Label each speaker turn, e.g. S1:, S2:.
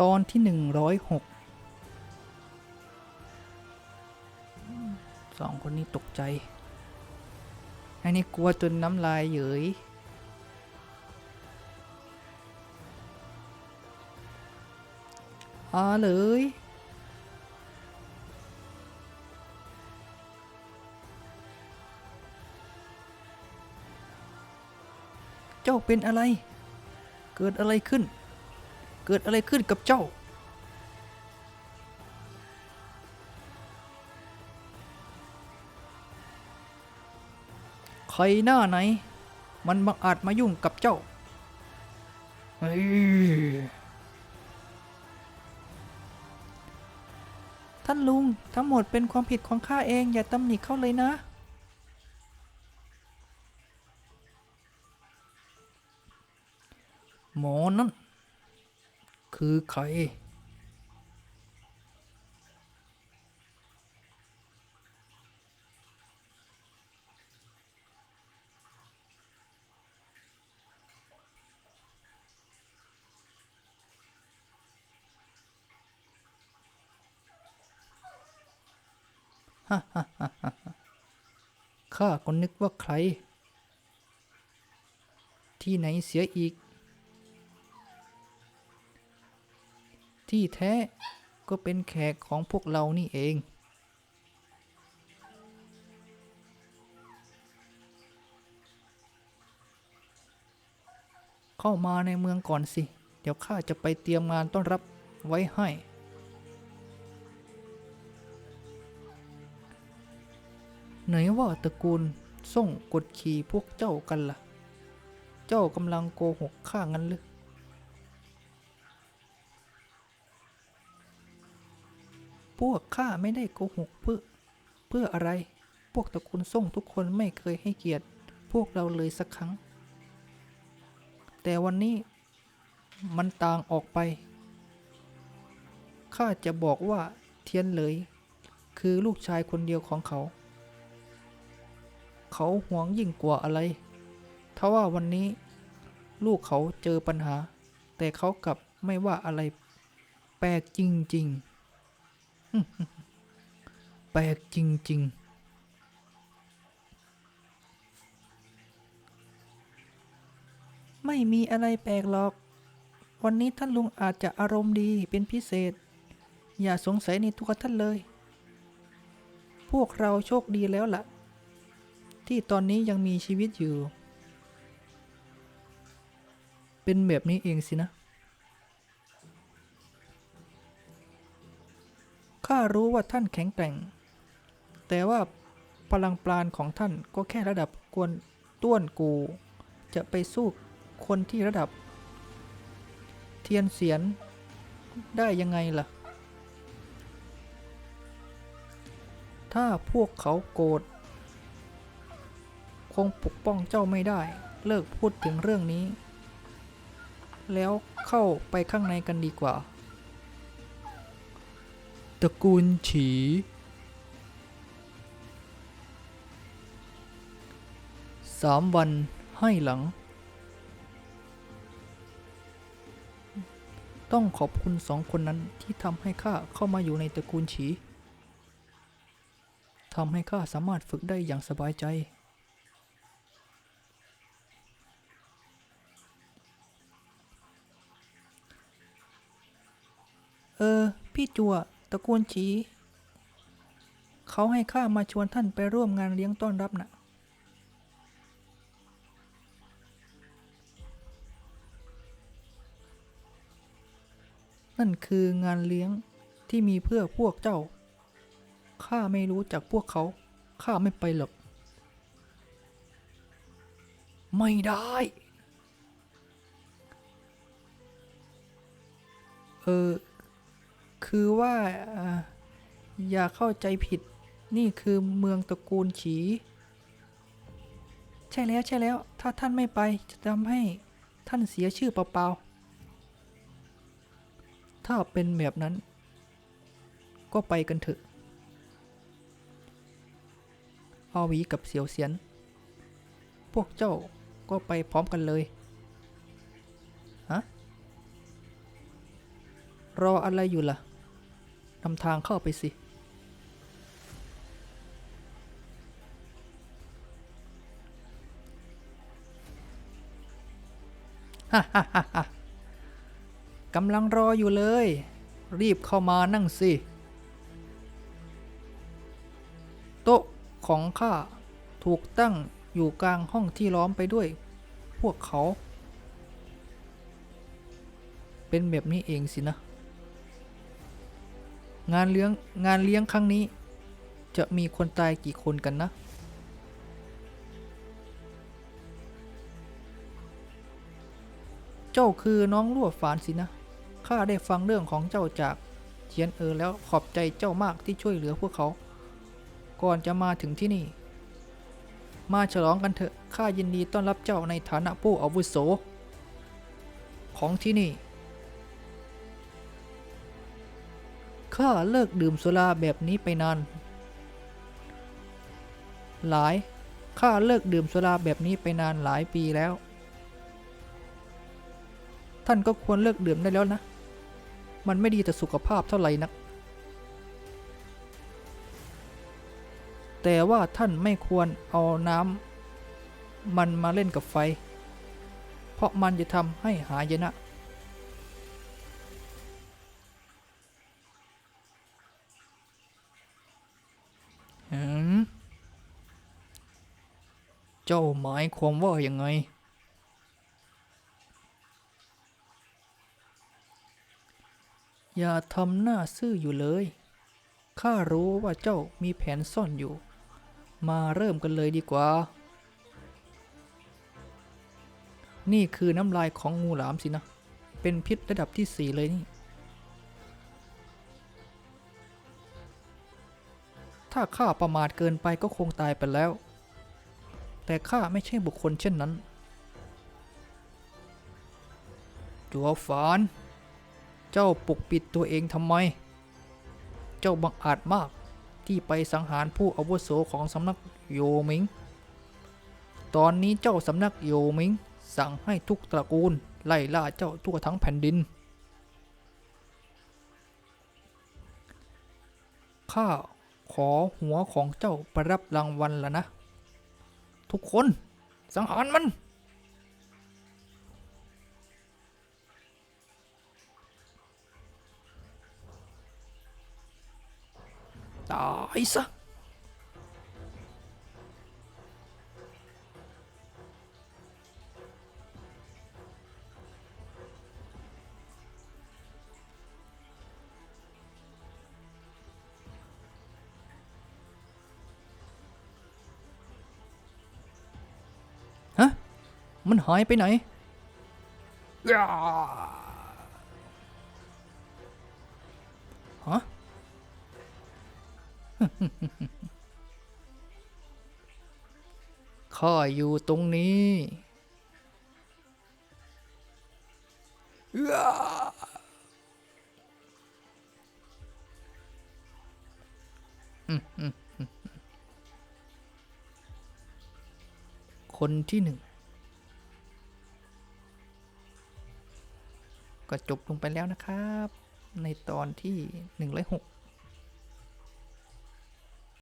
S1: ตอนที่หนึ่งร้อยหกสองคนนี้ตกใจไอ้นี่กลัวจนน้ำลายเหยยอาเลยเจ้าเป็นอะไร เกิดอะไรขึ้น เกิดอะไรขึ้นกับเจ้า ใครหน้าไหน มันบังอาจมายุ่งกับเจ้าท่านลุง ทั้งหมดเป็นความผิดของข้าเอง อย่าตำหนิเขาเลยนะ หมอนั่น คือใครข้าก็นึกว่าใคร ที่ไหนเสียอีก ที่แท้ก็เป็นแขกของพวกเรานี่เอง เข้ามาในเมืองก่อนสิ เดี๋ยวข้าจะไปเตรียมงานต้อนรับไว้ให้ ไหนว่าตระกูลส่งกดขี่พวกเจ้ากันล่ะ เจ้ากำลังโกหกข้างั้นหรือ พวกข้าไม่ได้โกหกเพื่อ เพื่ออะไร พวกตระกูลส่งทุกคนไม่เคยให้เกียรติ พวกเราเลยสักครั้ง แต่วันนี้มันต่างออกไปข้าจะบอกว่าเทียนเลย คือลูกชายคนเดียวของเขา เขาหวงยิ่งกว่าอะไรถ้าว่าวันนี้ลูกเขาเจอปัญหา แต่เขากลับไม่ว่าอะไร แปลกจริงๆ แปลกจริง ๆ ไม่มีอะไรแปลกหรอก วันนี้ท่านลุงอาจจะอารมณ์ดีเป็นพิเศษ อย่าสงสัยในตัวท่านเลย พวกเราโชคดีแล้วล่ะ ที่ตอนนี้ยังมีชีวิตอยู่ เป็นแบบนี้เองสินะ ข้ารู้ว่าท่านแข็งแกร่ง แต่ว่าพลังปราณของท่านก็แค่ระดับกวนต้วนกู จะไปสู้คนที่ระดับ เทียนเสียนได้ยังไงล่ะ ถ้าพวกเขาโกรธคงปกป้องเจ้าไม่ได้ เลิกพูดถึงเรื่องนี้ แล้วเข้าไปข้างในกันดีกว่า ตระกูลฉี สามวันให้หลัง ต้องขอบคุณสองคนนั้นที่ทำให้ข้าเข้ามาอยู่ในตระกูลฉีทำให้ข้าสามารถฝึกได้อย่างสบายใจ เออ พี่จัว ตระกูลฉีเขาให้ข้ามาชวนท่านไปร่วมงานเลี้ยงต้อนรับนะ่ะ นั่นคืองานเลี้ยงที่มีเพื่อพวกเจ้า ข้าไม่รู้จักพวกเขา ข้าไม่ไปหรอก ไม่ได้ เออ คือว่าอย่าเข้าใจผิด นี่คือเมืองตระกูลฉี ใช่แล้วใช่แล้ว ถ้าท่านไม่ไปจะทำให้ท่านเสียชื่อเปล่าๆ ถ้าเป็นแบบนั้น ก็ไปกันเถอะอาวีกับเสียวเสียน พวกเจ้าก็ไปพร้อมกันเลย ฮะรรออะไรอยู่ล่ะ นำทางเข้าไปสิ ฮ่าฮ่าฮ่ากำลังรออยู่เลย รีบเข้ามานั่งสิ โต๊ะของข้าถูกตั้งอยู่กลางห้องที่ล้อมไปด้วย พวกเขา เป็นแบบนี้เองสินะ งานเลี้ยงงานเลี้ยงครั้งนี้ จะมีคนตายกี่คนกันนะ เจ้าคือน้องลั่วฝานสินะ ข้าได้ฟังเรื่องของเจ้าจากเทียนเออแล้วขอบใจเจ้ามากที่ช่วยเหลือพวกเขา ก่อนจะมาถึงที่นี่ มาฉลองกันเถอะ ข้ายินดีต้อนรับเจ้าในฐานะผู้อาวุโส ของที่นี่ ข้าเลิกดื่มสุราแบบนี้ไปนาน หลาย ข้าเลิกดื่มสุราแบบนี้ไปนานหลายปีแล้ว ท่านก็ควรเลิกดื่มได้แล้วนะ มันไม่ดีต่อสุขภาพเท่าไหร่นัก แต่ว่าท่านไม่ควรเอาน้ำมันมาเล่นกับไฟ เพราะมันจะทำให้หายนะ เจ้าหมายความว่ายังไง อย่าทำหน้าซื่ออยู่เลย ข้ารู้ว่าเจ้ามีแผนซ่อนอยู่ มาเริ่มกันเลยดีกว่า นี่คือน้ำลายของงูหลามสินะ เป็นพิษระดับที่สี่เลยนี่ถ้าข้าประมาทเกินไปก็คงตายไปแล้ว แต่ข้าไม่ใช่บุคคลเช่นนั้น จัวฝาน เจ้าปกปิดตัวเองทำไม เจ้าบังอาจมากที่ไปสังหารผู้อาวุโสของสำนักโยมิง ตอนนี้เจ้าสำนักโยมิง สั่งให้ทุกตระกูลไล่ล่าเจ้าทั่วทั้งแผ่นดิน ข้าขอหัวของเจ้าไปรับรางวัลแล้วนะ ทุกคน สังหารมัน ตายซะ มันหายไปไหนย่าฮะ ข้าอยู่ตรงนี้ย่าอืมอืมอืมคนที่หนึ่ง ก็จบลงไปแล้วนะครับ ในตอนที่ 106